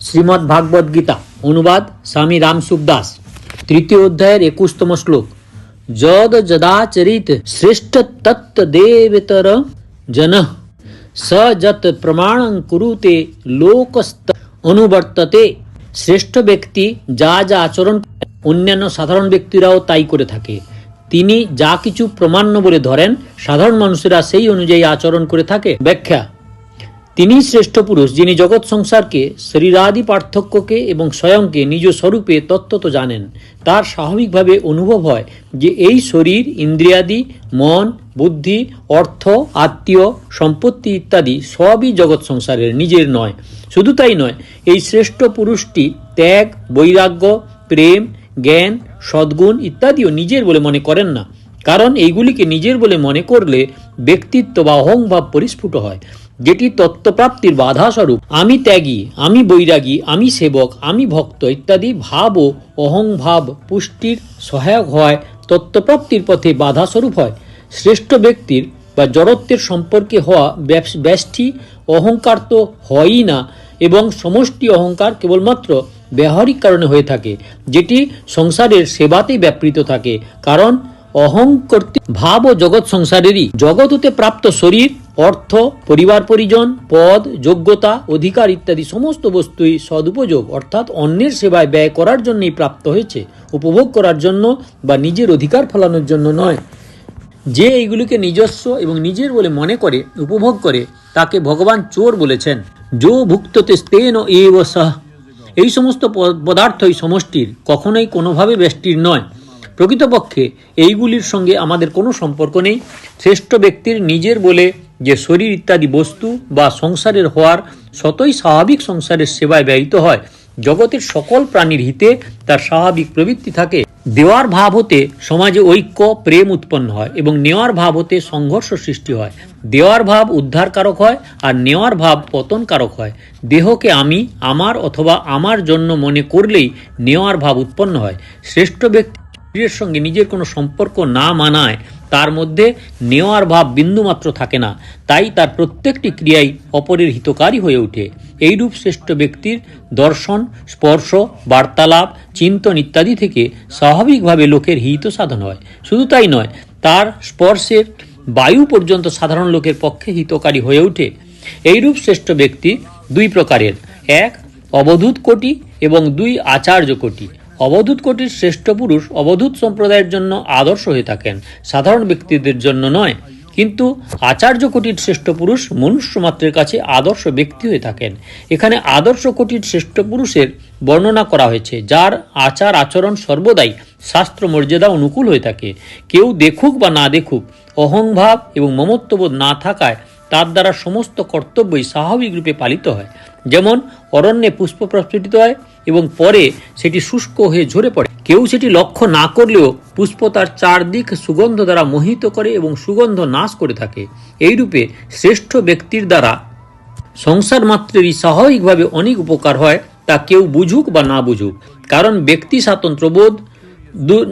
শ্রীমদ্ ভাগবত গীতা, অনুবাদ স্বামী রামসুখ দাস। তৃতীয় অধ্যায়ের একুশতম শ্লোক। যদ যদাচরিত শ্রেষ্ঠ তত্ত্ব দেবেতর জন স যত প্রমাণং কুরুতে লোকস্ত অনুবর্ততে। শ্রেষ্ঠ ব্যক্তি যা যা আচরণ অন্যান্য সাধারণ ব্যক্তিরাও তাই করে থাকে। তিনি যা কিছু প্রমাণ্য বলে ধরেন, সাধারণ মানুষেরা সেই অনুযায়ী আচরণ করে থাকে। ব্যাখ্যা তিনি শ্রেষ্ঠ পুরুষ, যিনি জগৎ সংসারকে, শরীরাদি পার্থক্যকে এবং স্বয়ংকে নিজ স্বরূপে তত্ত্বত জানেন। তার স্বাভাবিকভাবে অনুভব হয় যে এই শরীর, ইন্দ্রিয়াদি, মন, বুদ্ধি, অর্থ, আত্মীয়, সম্পত্তি ইত্যাদি সবই জগৎ সংসারের, নিজের নয়। শুধু তাই নয়, এই শ্রেষ্ঠ পুরুষটি ত্যাগ, বৈরাগ্য, প্রেম, জ্ঞান, সদ্গুণ ইত্যাদিও নিজের বলে মনে করেন না। কারণ এইগুলিকে নিজের বলে মনে করলে ব্যক্তিত্ব বা অহংভাব পরিস্ফুট হয়। যেটি তত্ত্বপ্রাপ্তির বাধা স্বরূপ আমি ত্যাগী, আমি বৈরাগী, আমি সেবক, আমি ভক্ত ইত্যাদি ভাব ও অহংভাব পুষ্টির সহায়ক হয়, তত্ত্বপ্রাপ্তির পথে বাধা স্বরূপ হয়। শ্রেষ্ঠ ব্যক্তির বা জড়ত্বের সম্পর্কে হওয়া ব্যষ্টি অহংকার তো হয়ই না এবং সমষ্টি অহংকার কেবলমাত্র ব্যবহারিক কারণে হয়ে থাকে, যেটি সংসারের সেবাতেই ব্যাপৃত থাকে। কারণ অহং ভাব ও জগৎ সংসারেরই। জগৎ হতে প্রাপ্ত শরীর অর্থ, পরিবার পরিজন, পদ, যোগ্যতা, অধিকার ইত্যাদি সমস্ত বস্তুই সদুপযোগ। অর্থাৎ অন্যের সেবায় ব্যয় করার জন্যই প্রাপ্ত হয়েছে, উপভোগ করার জন্য বা নিজের অধিকার ফলানোর জন্য নয়। যে এইগুলিকে নিজস্ব এবং নিজের বলে মনে করে, উপভোগ করে, তাকে ভগবান চোর বলেছেন। যো ভুক্ততে স্তেন এব সহ। এই সমস্ত পদার্থই সমষ্টির, কখনোই কোনোভাবে ব্যষ্টির নয়। প্রকৃতপক্ষে এইগুলির সঙ্গে আমাদের কোনো সম্পর্ক নেই। শ্রেষ্ঠ ব্যক্তির নিজের বলে যে শরীর ইত্যাদি বস্তু বা সংসারের হওয়ার শতই স্বাভাবিক সংসারের সেবায় ব্যয়িত হয়। জগতের সকল প্রাণীর হিতে তার স্বাভাবিক প্রবৃত্তি থাকে। দেওয়ার ভাব হতে সমাজে ঐক্য, প্রেম উৎপন্ন হয় এবং নেওয়ার ভাব হতে সংঘর্ষ সৃষ্টি হয়। দেওয়ার ভাব উদ্ধারকারক হয় আর নেওয়ার ভাব পতনকারক হয়। দেহকে আমি, আমার অথবা আমার জন্য মনে করলেই নেওয়ার ভাব উৎপন্ন হয়। শ্রেষ্ঠ ব্যক্তি শরীরের সঙ্গে নিজের কোনো সম্পর্ক না মানায় তার মধ্যে নেওয়ার ভাব বিন্দুমাত্র থাকে না। তাই তার প্রত্যেকটি ক্রিয়াই অপরের হিতকারী হয়ে ওঠে। এইরূপ শ্রেষ্ঠ ব্যক্তির দর্শন, স্পর্শ, বার্তালাপ, চিন্তন ইত্যাদি থেকে স্বাভাবিকভাবে লোকের হিত সাধন হয়। শুধু তাই নয়, তার স্পর্শের বায়ু পর্যন্ত সাধারণ লোকের পক্ষে হিতকারী হয়ে ওঠে। এইরূপ শ্রেষ্ঠ ব্যক্তি দুই প্রকারের। এক, অবধূত কোটি এবং দুই, আচার্য কোটি। অবধূত কোটির শ্রেষ্ঠ পুরুষ অবধূত সম্প্রদায়ের জন্য আদর্শ হয়ে থাকেন। সাধারণ ব্যক্তিদের জন্য নয়, কিন্তু আচার্য কোটির শ্রেষ্ঠ পুরুষ মনুষ্য মাত্রের কাছে আদর্শ ব্যক্তি হয়ে থাকেন। এখানে আদর্শ কোটির শ্রেষ্ঠ পুরুষের বর্ণনা করা হয়েছে, যার আচার আচরণ সর্বদাই শাস্ত্র মর্যাদা অনুকূল হয়ে থাকে। কেউ দেখুক বা না দেখুক, অহংভাব এবং মমত্ববোধ না থাকায় তার দ্বারা সমস্ত কর্তব্যই স্বাভাবিক রূপে পালিত হয়। যেমন অরণ্যে পুষ্প প্রস্ফুটিত হয় এবং পরে সেটি শুষ্ক হয়ে ঝরে পড়ে। কেউ সেটি লক্ষ্য না করলেও পুষ্প তার চারদিক সুগন্ধ দ্বারা মোহিত করে এবং সুগন্ধ নাশ করে থাকে। এইরূপে শ্রেষ্ঠ ব্যক্তির দ্বারা সংসার মাত্রেরই স্বাভাবিকভাবে অনেক উপকার হয়, তা কেউ বুঝুক বা না বুঝুক। কারণ ব্যক্তি স্বাতন্ত্র্যবোধ দূর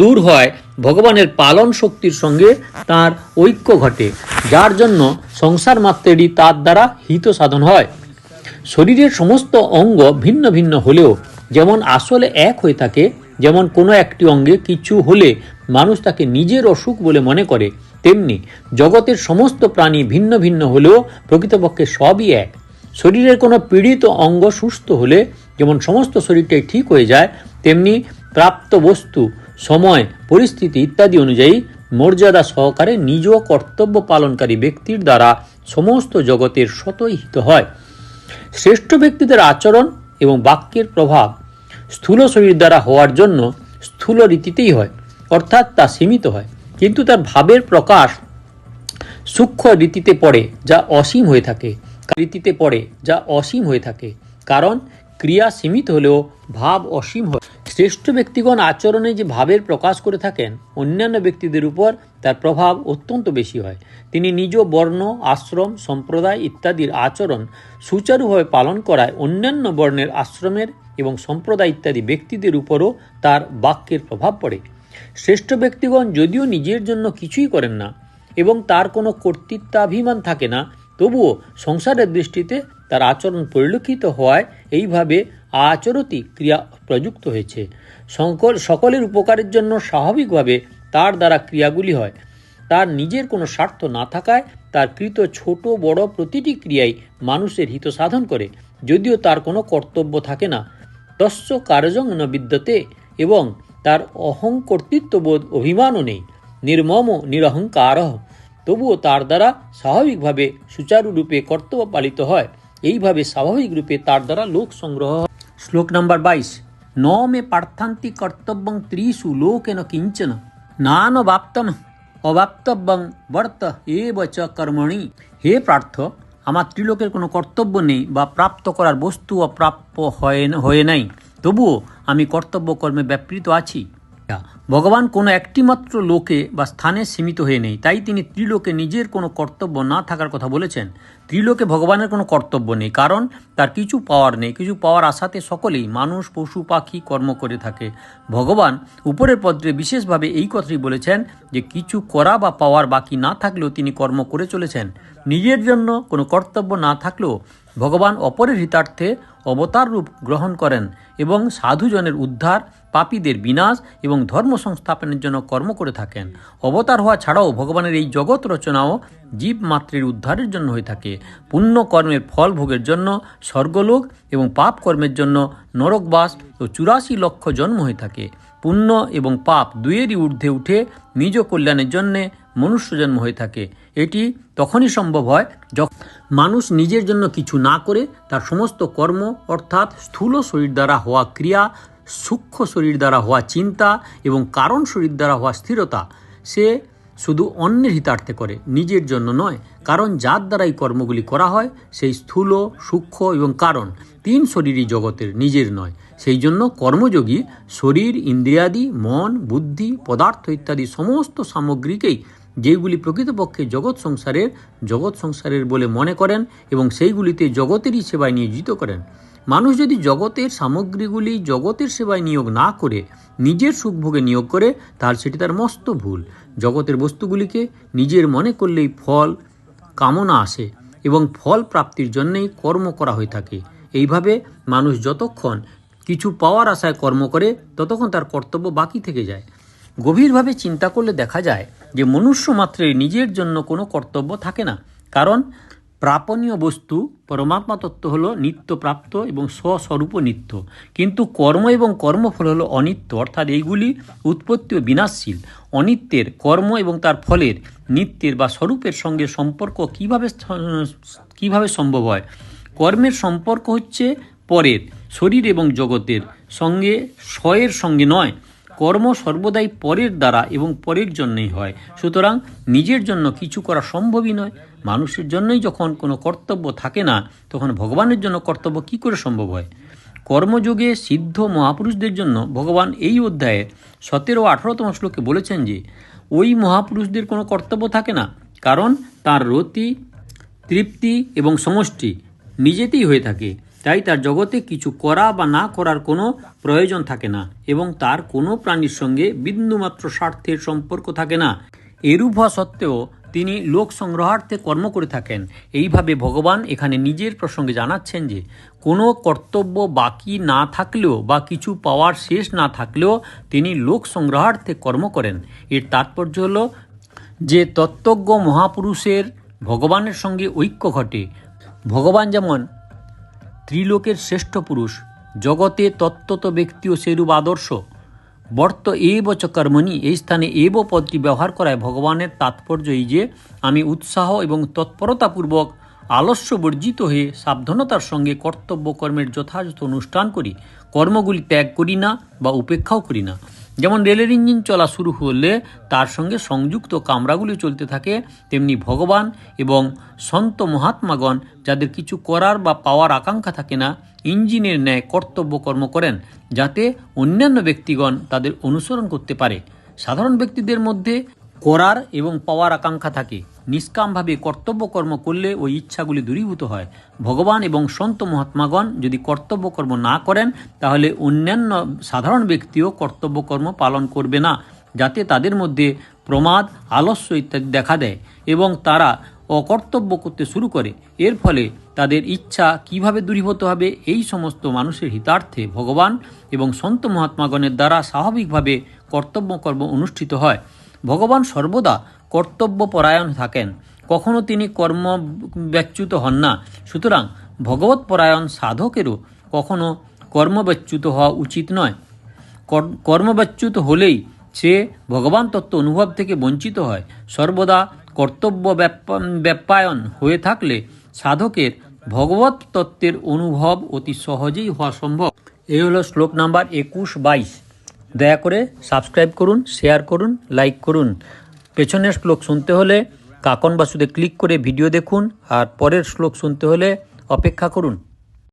দূর হয় ভগবানের পালন শক্তির সঙ্গে তার ঐক্য ঘটে, যার জন্য সংসার মাত্রেরই তার দ্বারা হিত সাধন হয়। শরীরের সমস্ত অঙ্গ ভিন্ন ভিন্ন হলেও যেমন আসলে এক হয়ে থাকে, যেমন কোনো একটি অঙ্গে কিছু হলে মানুষ তাকে নিজের অসুখ বলে মনে করে, তেমনি জগতের সমস্ত প্রাণী ভিন্ন ভিন্ন হলেও প্রকৃতপক্ষে সবই এক। শরীরের কোনো পীড়িত অঙ্গ সুস্থ হলে যেমন সমস্ত শরীরটাই ঠিক হয়ে যায়, তেমনি প্রাপ্ত বস্তু সময়, পরিস্থিতি ইত্যাদি অনুযায়ী মর্যাদা সহকারে নিজ কর্তব্য পালনকারী ব্যক্তির দ্বারা সমস্ত জগতের শতই হিত হয়। শ্রেষ্ঠ ব্যক্তিদের আচরণ এবং বাক্যের প্রভাব স্থূল শরীর দ্বারা হওয়ার জন্য স্থূল রীতিতেই হয়, অর্থাৎ তা সীমিত হয়। কিন্তু তার ভাবের প্রকাশ সূক্ষ্ম রীতিতে পড়ে, যা অসীম হয়ে থাকে। রীতিতে পড়ে, যা অসীম হয়ে থাকে। কারণ ক্রিয়া সীমিত হলেও ভাব অসীম হয়। শ্রেষ্ঠ ব্যক্তিগণ আচরণে যে ভাবের প্রকাশ করে থাকেন, অন্যান্য ব্যক্তিদের উপর তার প্রভাব অত্যন্ত বেশি হয়। তিনি নিজ বর্ণ, আশ্রম, সম্প্রদায় ইত্যাদির আচরণ সুচারুভাবে পালন করায় অন্যান্য বর্ণের আশ্রমের এবং সম্প্রদায় ইত্যাদি ব্যক্তিদের উপরও তার বাক্যের প্রভাব পড়ে। শ্রেষ্ঠ ব্যক্তিগণ যদিও নিজের জন্য কিছুই করেন না এবং তার কোনো কর্তৃত্বাভিমান থাকে না, তবুও সংসারের দৃষ্টিতে তার আচরণ পরিলক্ষিত হওয়ায় এইভাবে আচরতি ক্রিয়া প্রযুক্ত হয়েছে। সকল সকলের উপকারের জন্য স্বাভাবিকভাবে তার দ্বারা ক্রিয়াগুলি হয়। তার নিজের কোনো স্বার্থ না থাকায় তার কৃত ছোট বড় প্রতিটি ক্রিয়াই মানুষের হিত সাধন করে, যদিও তার কোনো কর্তব্য থাকে না। তস্য কার্যং ন বিদ্যতে এবং তার অহংকর্তৃত্ববোধ অভিমানও নেই। নির্মম নিরহংকার। তবুও তার দ্বারা স্বাভাবিকভাবে সুচারুরূপে কর্তব্য পালিত হয়। এইভাবে স্বাভাবিক রূপে তার দ্বারা লোক সংগ্রহ শ্লোক নাম্বার বাইশ ন মে পার্থান্তি কর্তব্যং ত্রিষু লোকেন কিঞ্চন নানবাপ্তম অবাপ্তব্যং বর্ত এব চ কর্মণি হে প্রার্থ আমার ত্রিলোকের কোনো কর্তব্য নেই বা প্রাপ্ত করার বস্তু অপ্রাপ্য হয় হয়ে নাই। তবুও আমি কর্তব্য কর্মে ব্যাপৃত আছি। ভগবান কোনো একটিমাত্র লোকে বা স্থানে সীমিত হয়ে নেই, তাই তিনি ত্রিলোকে নিজের কোনো কর্তব্য না থাকার কথা বলেছেন। ত্রিলোকে ভগবানের কোনো কর্তব্য নেই, কারণ তার কিছু পাওয়ার নেই, কিছু পাওয়ার আশাতে সকলেই মানুষ, পশু, পাখি কর্ম করে থাকে। ভগবান উপরের পত্রে বিশেষভাবে এই কথাই বলেছেন যে, কিছু করা বা পাওয়ার বাকি না থাকলেও তিনি কর্ম করে চলেছেন। নিজের জন্য কোনো কর্তব্য না থাকলেও ভগবান অপরের হিতার্থে অবতার রূপ গ্রহণ করেন এবং সাধুজনের উদ্ধার পাপীদের বিনাশ এবং ধর্ম সংস্থাপনের জন্য কর্ম করে থাকেন। অবতার হওয়া ছাড়াও ভগবানের এই জগৎ রচনাও জীব মাতৃর উদ্ধারের জন্য হয়ে থাকে। পুণ্য কর্মের ফল ভোগের জন্য, স্বর্গলোক এবং পাপ কর্মের জন্য নরকবাস ও চুরাশি লক্ষ জন্ম হয়ে থাকে। পুণ্য এবং পাপ দুয়েরই ঊর্ধ্বে উঠে নিজ কল্যাণের জন্যে মনুষ্য জন্ম হয়ে থাকে। এটি তখনই সম্ভব হয় যখন মানুষ নিজের জন্য কিছু না করে তার সমস্ত কর্ম অর্থাৎ স্থূল শরীর দ্বারা হওয়া ক্রিয়া সূক্ষ্ম শরীর দ্বারা হওয়া চিন্তা এবং কারণ শরীর দ্বারা হওয়া স্থিরতা, সে শুধু অন্যের হিতার্থে করে, নিজের জন্য নয়। কারণ যার দ্বারা এই কর্মগুলি করা হয়, সেই স্থূল, সূক্ষ্ম এবং কারণ তিন শরীরই জগতের নিজের নয়। সেই জন্য কর্মযোগী, শরীর, ইন্দ্রিয়াদি, মন, বুদ্ধি, পদার্থ ইত্যাদি সমস্ত সামগ্রীকেই যেগুলি প্রকৃতপক্ষে জগৎ সংসারের জগৎ সংসারের বলে মনে করেন এবং সেইগুলিতে জগতেরই সেবায় নিয়োজিত করেন। মানুষ যদি জগতের সামগ্রীগুলি জগতের সেবায় নিয়োগ না করে, নিজের সুখভোগে নিয়োগ করে, তাহলে সেটি তার মস্ত ভুল। জগতের বস্তুগুলিকে নিজের মনে করলেই ফল, কামনা আসে এবং ফল প্রাপ্তির জন্যেই কর্ম করা হয়ে থাকে। এইভাবে মানুষ যতক্ষণ কিছু পাওয়ার আশায় কর্ম করে, ততক্ষণ তার কর্তব্য বাকি থেকে যায়। গভীরভাবে চিন্তা করলে দেখা যায় যে মনুষ্য মাত্রের নিজের জন্য কোনো কর্তব্য থাকে না। কারণ প্রাপনীয় বস্তু পরমাত্মা তত্ত্ব হলো নিত্যপ্রাপ্ত এবং স্বস্বরূপ নিত্য। কিন্তু কর্ম এবং কর্মফল হলো অনিত্য। অর্থাৎ এইগুলি উৎপত্তি ও বিনাশশীল। অনিত্যের কর্ম এবং তার ফলের নিত্যের বা স্বরূপের সঙ্গে সম্পর্ক কীভাবে কীভাবে সম্ভব হয়? কর্মের সম্পর্ক হচ্ছে পরের, শরীর এবং জগতের সঙ্গে, স্বয়ের সঙ্গে নয় কর্ম সর্বদাই পরের দ্বারা এবং পরের জন্যই হয়। সুতরাং নিজের জন্য কিছু করা সম্ভবই নয়। মানুষের জন্যই যখন কোনো কর্তব্য থাকে না, তখন ভগবানের জন্য কর্তব্য কি করে সম্ভব হয়? কর্মযোগে সিদ্ধ মহাপুরুষদের জন্য ভগবান এই অধ্যায়ে সতেরো আঠারোতম শ্লোকে বলেছেন যে, ওই মহাপুরুষদের কোনো কর্তব্য থাকে না, কারণ তার রতি, তৃপ্তি এবং সমষ্টি নিজেতেই হয়ে থাকে। তাই তার জগতে কিছু করা বা না করার কোনো প্রয়োজন থাকে না এবং তার কোনো প্রাণীর সঙ্গে বিন্দুমাত্র স্বার্থের সম্পর্ক থাকে না। এরূপ হওয়া সত্ত্বেও তিনি লোক সংগ্রহার্থে কর্ম করে থাকেন। এইভাবে ভগবান এখানে নিজের প্রসঙ্গে জানাচ্ছেন যে, কোনো কর্তব্য বাকি না থাকলেও বা কিছু পাওয়ার শেষ না থাকলেও তিনি লোক সংগ্রহার্থে কর্ম করেন। এর তাৎপর্য হল যে, তত্ত্বজ্ঞ মহাপুরুষের ভগবানের সঙ্গে ঐক্য ঘটে। ভগবান যেমন ত্রিলোকের শ্রেষ্ঠ পুরুষ, জগতে তত্ত্বত ব্যক্তিও সেরূপ আদর্শ। বর্ত এব চ কর্মণি, এই স্থানে এব পদটি ব্যবহার করায় ভগবানের তাৎপর্য এই যে, আমি উৎসাহ এবং তৎপরতাপূর্বক আলস্য বর্জিত হয়ে সাবধানতার সঙ্গে কর্তব্য কর্মের যথাযথ অনুষ্ঠান করি, কর্মগুলি ত্যাগ করি না বা উপেক্ষাও করি না। যেমন রেলের ইঞ্জিন চলা শুরু হলে তার সঙ্গে সংযুক্ত কামরাগুলি চলতে থাকে, তেমনি ভগবান এবং সন্ত মহাত্মাগণ যাদের কিছু করার বা পাওয়ার আকাঙ্ক্ষা থাকে না, ইঞ্জিনের ন্যায় কর্তব্য কর্ম করেন যাতে অন্যান্য ব্যক্তিগণ তাদের অনুসরণ করতে পারে। সাধারণ ব্যক্তিদের মধ্যে করার এবং পাওয়ার আকাঙ্ক্ষা থাকে। নিষ্কামভাবে কর্তব্যকর্ম করলে ওই ইচ্ছাগুলি দূরীভূত হয়। ভগবান এবং সন্ত মহাত্মাগণ যদি কর্তব্যকর্ম না করেন, তাহলে অন্যান্য সাধারণ ব্যক্তিও কর্তব্যকর্ম পালন করবে না, যাতে তাদের মধ্যে প্রমাদ, আলস্য ইত্যাদি দেখা দেয় এবং তারা অকর্তব্য করতে শুরু করে। এর ফলে তাদের ইচ্ছা কীভাবে দূরীভূত হবে, এই সমস্ত মানুষের হিতার্থে ভগবান এবং সন্ত মহাত্মাগণের দ্বারা স্বাভাবিকভাবে কর্তব্যকর্ম অনুষ্ঠিত হয়। ভগবান সর্বদা কর্তব্য পরায়ণ থাকেন। কখনো তিনি কর্ম ব্যচ্যুত হন না। সুতরাং ভগবত পরায়ণ সাধকেরও কখনো কর্মব্যচ্যুত হওয়া উচিত নয়। কর- কর্মব্যচ্যুত হলেই সে ভগবান তত্ত্ব অনুভব থেকে বঞ্চিত হয়। সর্বদা কর্তব্য ব্যাপা- ব্যাপায়ন হয়ে থাকলে সাধকের ভগবত তত্ত্বের অনুভব অতি সহজেই হওয়া সম্ভব। এই হলো শ্লোক নাম্বার একুশ বাইশ। দয়া করে সাবস্ক্রাইব করুন, শেয়ার করুন, লাইক করুন। পেছনের শ্লোক শুনতে হলে কাকন বাসুদে ক্লিক করে ভিডিও দেখুন আর পরের শ্লোক শুনতে হলে অপেক্ষা করুন।